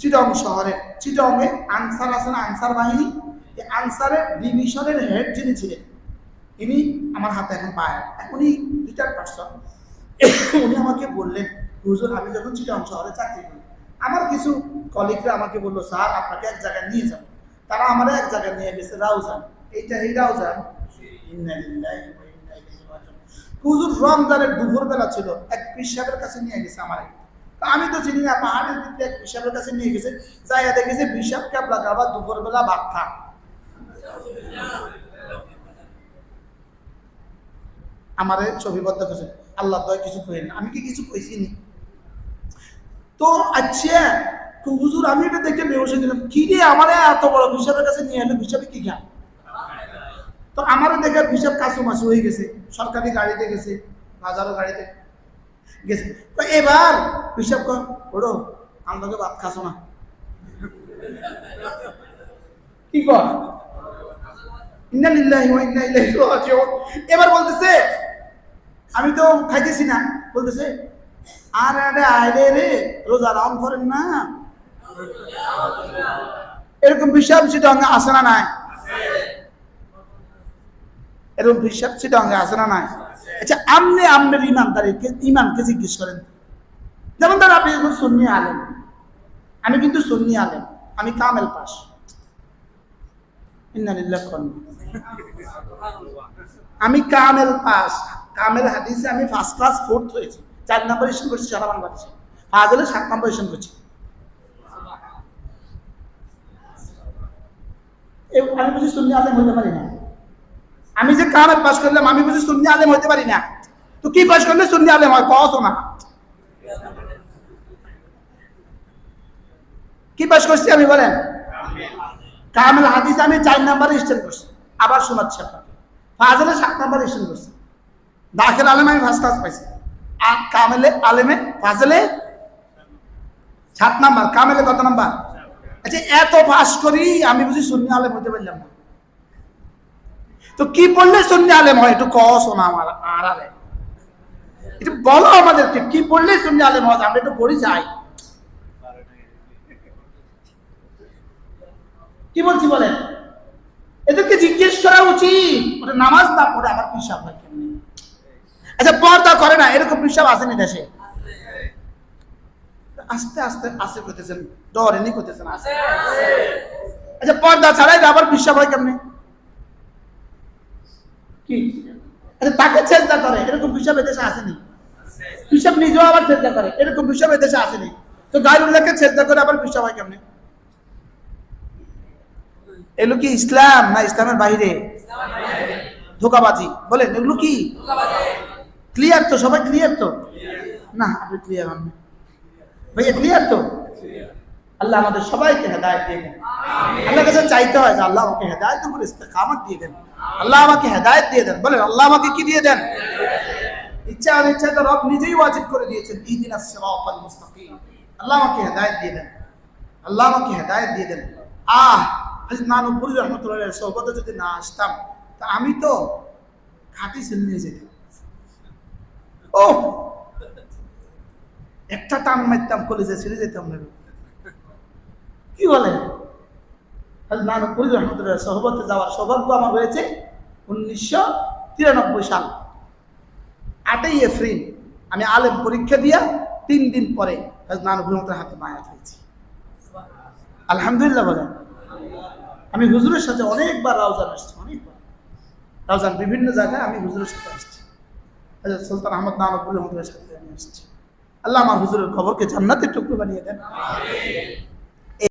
চিটং শহরে। চিটংয়ে আনসার আছে না আনসার বাহিনী? এই আনসারের ডিভিশনের হেড যিনি ছিলেন, ইনি আমার হাতে এখন পায়। উনি রিটায়ার্ড পার্সন উনি আমাকে বললেন, হুজুর, আমি যখন চিটং শহরে চাকরি করি, আমার কিছু কলিগরা আমাকে বলল, স্যার, আপনাকে এক জায়গায় নিয়ে যাব। তারা আমার এক জায়গায় নিয়ে গেছে, রাউজান। এইটা এই রাউজান। হুজুর, রমজানের দুপুর বেলা ছিল, এক পিসাবের কাছে নিয়ে গেছে আমার। আমি তো চিনি না, পাহাড়ের ভিতরে এক পিসাবের কাছে নিয়ে গেছে, যাইয়া দেখেছে পিসাব ক্যাবলা গাবা দুপুর বেলা ভাত খা। আমারে ছবিবদ্ধ করছে, আল্লাহ দয় কিছু কইেন আমি কি কিছু কইছি নি? তো আচ্ছা তো হুজুর, আমি এটা দেখে বেহসে গেলাম। কি রে, আমারে এত বড় হিসাবের কাছে নিয়ে এলো হিসাবে কি খা তো আমারও দেখে হিসাব কাছু মাছু হয়ে গেছে, সরকারি গাড়িতে গেছে হাজারো গাড়িতে। গেছে। এবার? হিসাব কর। ওড়ো আমাকে ভাত খাসো না। কি কর এবার বলতেছে, আমি তো খাইতেছি না। বলতেছে, আর আইলে রে, রোজা রাম করেন না? এরকম হিসাব চিটাঙ্গে আসে না নাই? এরকম হিসাব চিটাঙ্গে আসে না নাই? আচ্ছা আমনে আমনের ইমানদারিকে ইমানকে জিজ্ঞেস করেন। যেমন ধর আপনি এখন সুন্নি আলেন আমি কিন্তু সুন্নি আলেন আমি কামেল পাস আমি কামেল পাস কামেল হাদিসে আমি ফার্স্ট ক্লাস ফোর্থ হয়েছি। চার নম্বর ইস্যু করছি সারা বাংলাদেশে। ফাজলে সাত নম্বর ইস্যু করছি। আমি বুঝি সুন্নি আলেম হইতে পারি না। আমি যে কামেল পাস করলাম, আমি বুঝি সুন্নি আলেম হইতে পারি না। তো কি পাস করলে সুন্নি আলেম হয়? কস না। কি পাস করছি আমি বলেন? কামেল হাদিস আমি চার নাম্বার স্ট্যান্ড করছি। আবার শোনাচ্ছি আপনাকে ফাজলে সাত নাম্বার স্ট্যান্ড করছি। দাখিল আলেম আমি ফার্স্ট ক্লাস পাইছি। আর কামেলে আলেমে ফাজলে সাত নাম্বার। কামেলে কত নাম্বার? আচ্ছা এত পাস করি, আমি বুঝি শূন্য আলেম হতে পারলাম না। তো কি পড়লে শূন্য আলেম হয়? একটু কহ শোনা আমার আরে একটু বলো আমাদেরকে, কি পড়লে শূন্য আলেম হয়? আমরা একটু পড়ি যাই। কি বলছি বলেন? এদেরকে জিজ্ঞেস করা উচিত। ওটা নামাজ না পড়ে আবার পিসাব হয় কেমনি? আচ্ছা পর্দা করে না, এরকম পিসাব আসেনি দেশে? আস্তে আস্তে আসে করতেছেন, ডরেনি করতেছেন আচ্ছা পর্দা ছাড়াই আবার পিসাব হয় কেমনি? আচ্ছা তাকে চেষ্টা করে, এরকম পিসাব এদেশে আসেনি। পিসাব নিজেও আবার চেষ্টা করে, এরকম পিসাব এদেশে আসেনি। তো গায়রুল্লাহকে চেষ্টা করে আবার পিসাব হয় কেমনি? এগুলো কি ইসলাম না ইসলামের বাইরে? ধোকাবাজি। বলেন, এগুলো কি? ক্লিয়ার তো? সবাই ক্লিয়ার তো? না, আপনি ক্লিয়ার হন। ভাইয়া ক্লিয়ার তো? আল্লাহ আমাদের সবাইকে হেদায়ত দিয়ে দেন। আল্লাহ কাছে চাইতে হয় যে আল্লাহ আমাকে হেদায়ত উপর ইস্তেকামত দিয়ে দেন। আল্লাহ আমাকে হেদায়ত দিয়ে দেন। বলেন, আল্লাহ আমাকে কি দিয়ে দেন? ইচ্ছা আর ইচ্ছা তো রব নিজেই ওয়াজিব করে দিয়েছেন। আল্লাহ আমাকে হেদায়ত দিয়ে দেন। আল্লাহ আমাকে হেদায়ত দিয়ে দেন। আহ আজ নানুপুরি রহমতুল্লাহ যদি না আসতাম, তা আমি তো খাটি সিল নিয়ে যেতাম। ও একটা টান মারতাম, কলেজে ছেড়ে যেতাম না। কি বলেন? আজ নানুপুরি রহমতুল্লাহ সহবতে যাওয়ার সৌভাগ্য আমার হয়েছে উনিশশো তিরানব্বই সাল। আটই এপ্রিল আমি আলেম পরীক্ষা দিয়া তিন দিন পরে নানুপুরি হাতে মায়াত হয়েছি। আলহামদুলিল্লাহ বলেন। আমি হুজুরের সাথে অনেকবার রাউজান আসছি, অনেকবার। রাউজান বিভিন্ন জায়গায় আমি হুজুরের সাথে আসছি। সুলতান আহমদ হুজুরের সাথে আমি আসছি। আল্লাহ আমার হুজুরের খবরকে জান্নাতের টুকরো বানিয়ে দেন।